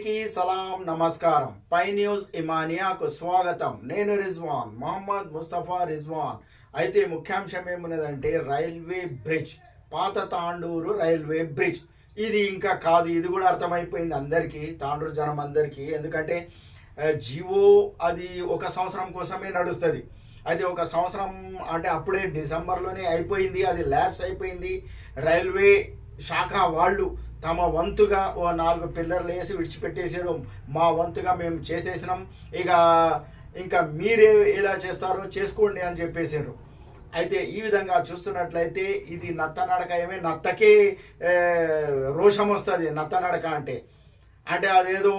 అందరికీ సలాం నమస్కారం. పై న్యూస్ ఇమానియాకు స్వాగతం. నేను రిజ్వాన్ మొహమ్మద్ ముస్తఫా రిజ్వాన్. అయితే ముఖ్యాంశం ఏమున్నదంటే రైల్వే బ్రిడ్జ్ పాత తాండూరు రైల్వే బ్రిడ్జ్. ఇది ఇంకా కాదు ఇది కూడా అర్థమైపోయింది అందరికీ తాండూరు జనం అందరికీ. ఎందుకంటే జివో అది ఒక సంవత్సరం కోసమే నడుస్తుంది. అయితే ఒక సంవత్సరం అంటే అప్పుడే డిసెంబర్లోనే అయిపోయింది అది ల్యాబ్స్ అయిపోయింది. రైల్వే శాఖ వాళ్ళు తమ వంతుగా ఓ నాలుగు పిల్లర్లు వేసి విడిచిపెట్టేసారు మా వంతుగా మేము చేసేసినాం. ఇక ఇంకా మీరే ఎలా చేస్తారో చేసుకోండి అని చెప్పేశారు. అయితే ఈ విధంగా చూస్తున్నట్లయితే ఇది నత్తనడక ఏమే నత్తకే రోషం వస్తుంది నత్తనడక అంటే. అంటే అదేదో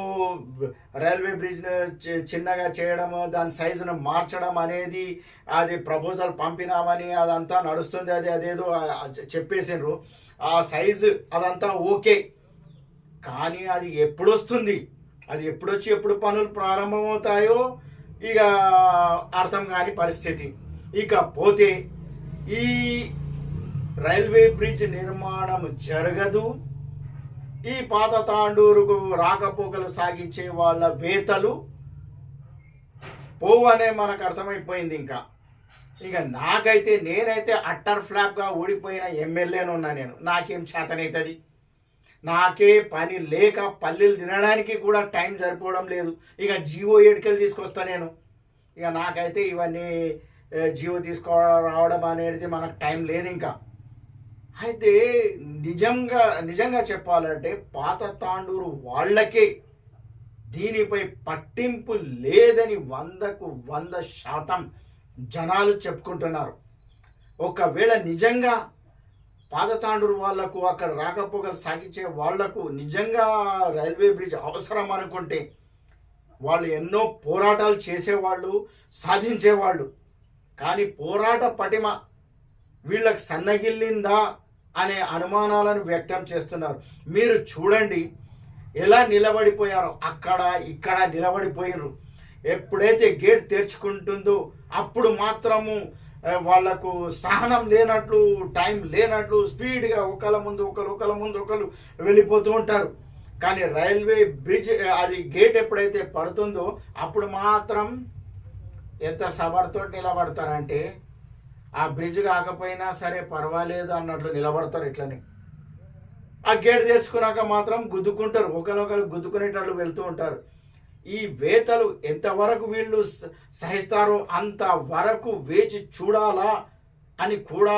రైల్వే బ్రిడ్జ్ చిన్నగా చేయడము దాని సైజును మార్చడం అనేది అది ప్రపోజల్ పంపినామని అదంతా నడుస్తుంది. అది అదేదో చెప్పేసిండ్రు ఆ సైజు అదంతా ఓకే. కానీ అది ఎప్పుడు వస్తుంది అది ఎప్పుడు వచ్చి ఎప్పుడు పనులు ప్రారంభమవుతాయో ఇక అర్థం కాని పరిస్థితి. ఇక పోతే ఈ రైల్వే బ్రిడ్జ్ నిర్మాణం జరగదు. ఈ పాత తాండూరుకు రాకపోకలు సాగించే వాళ్ళ వేతలు పోవనే మనకు అర్థమైపోయింది ఇంకా. ఇక నాకైతే నేనైతే అట్టర్ ఫ్లాప్గా ఓడిపోయిన ఎమ్మెల్యేను ఉన్నా నేను. నాకేం చేతనవుతుంది నాకే పని లేక పల్లెలు తినడానికి కూడా టైం సరిపోవడం లేదు. ఇక జియో ఏడుకలు తీసుకొస్తా నేను. ఇక నాకైతే ఇవన్నీ జియో తీసుకో రావడం అనేది మనకు టైం లేదు ఇంకా. అయితే నిజంగా నిజంగా చెప్పాలంటే పాత తాండూరు వాళ్ళకే దీనిపై పట్టింపు లేదని వందకు వంద శాతం జనాలు చెప్పుకుంటున్నారు. ఒకవేళ నిజంగా పాదతాండూరు వాళ్ళకు అక్కడ రాకపోకలు సాగించే వాళ్ళకు నిజంగా రైల్వే బ్రిడ్జ్ అవసరం అనుకుంటే వాళ్ళు ఎన్నో పోరాటాలు చేసేవాళ్ళు సాధించేవాళ్ళు. కానీ పోరాట పటిమ వీళ్ళకి సన్నగిల్లిందా అనే అనుమానాలను వ్యక్తం చేస్తున్నారు. మీరు చూడండి ఎలా నిలబడిపోయారో అక్కడ ఇక్కడ నిలబడిపోయారు ఎప్పుడైతే గేట్ తెరుచుకుంటుందో అప్పుడు మాత్రము వాళ్ళకు సహనం లేనట్లు టైం లేనట్లు స్పీడ్గా ఒకళ్ళ ముందు ఒకరు ఒకళ్ళ ముందు ఒకరు వెళ్ళిపోతూ ఉంటారు. కానీ రైల్వే బ్రిడ్జ్ అది గేట్ ఎప్పుడైతే పడుతుందో అప్పుడు మాత్రం ఎంత సబర్తో నిలబడతారంటే ఆ బ్రిడ్జ్ కాకపోయినా సరే పర్వాలేదు అన్నట్లు నిలబడతారు ఇట్లనే. ఆ గేట్ తెరుచుకున్నాక మాత్రం గుద్దుకుంటారు. ఒకరినొకరు గుద్దుకునేటట్లు వెళ్తూ ఉంటారు. ఈ వేతలు ఎంతవరకు వీళ్ళు సహిస్తారో అంత వరకు వేచి చూడాలా అని కూడా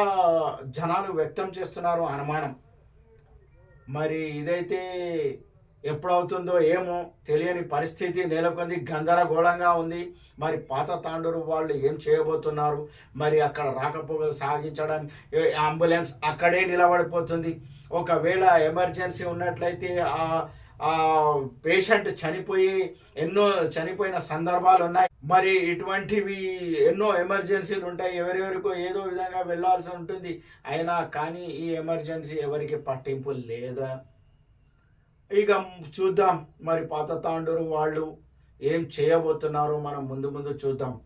జనాలు వ్యక్తం చేస్తున్నారు అనుమానం. మరి ఇదైతే ఎప్పుడవుతుందో ఏమో తెలియని పరిస్థితి నెలకొంది గందరగోళంగా ఉంది. మరి పాత తాండూరు వాళ్ళు ఏం చేయబోతున్నారు? మరి అక్కడ రాకపోకలు సాగించడానికి అంబులెన్స్ అక్కడే నిలబడిపోతుంది. ఒకవేళ ఎమర్జెన్సీ ఉన్నట్లయితే ఆ పేషెంట్ చనిపోయి ఎన్నో చనిపోయిన సందర్భాలు ఉన్నాయి మరి ఇటువంటివి ఎన్నో ఎమర్జెన్సీలు ఉంటాయి. ఎవరెవరికో ఏదో విధంగా వెళ్ళాల్సి ఉంటుంది. అయినా కానీ ఈ ఎమర్జెన్సీ ఎవరికి పట్టింపు లేదా? ఇక చూద్దాం. మరి పాత తాండూరు వాళ్ళు ఏం చేయబోతున్నారో మనం ముందు ముందు చూద్దాం.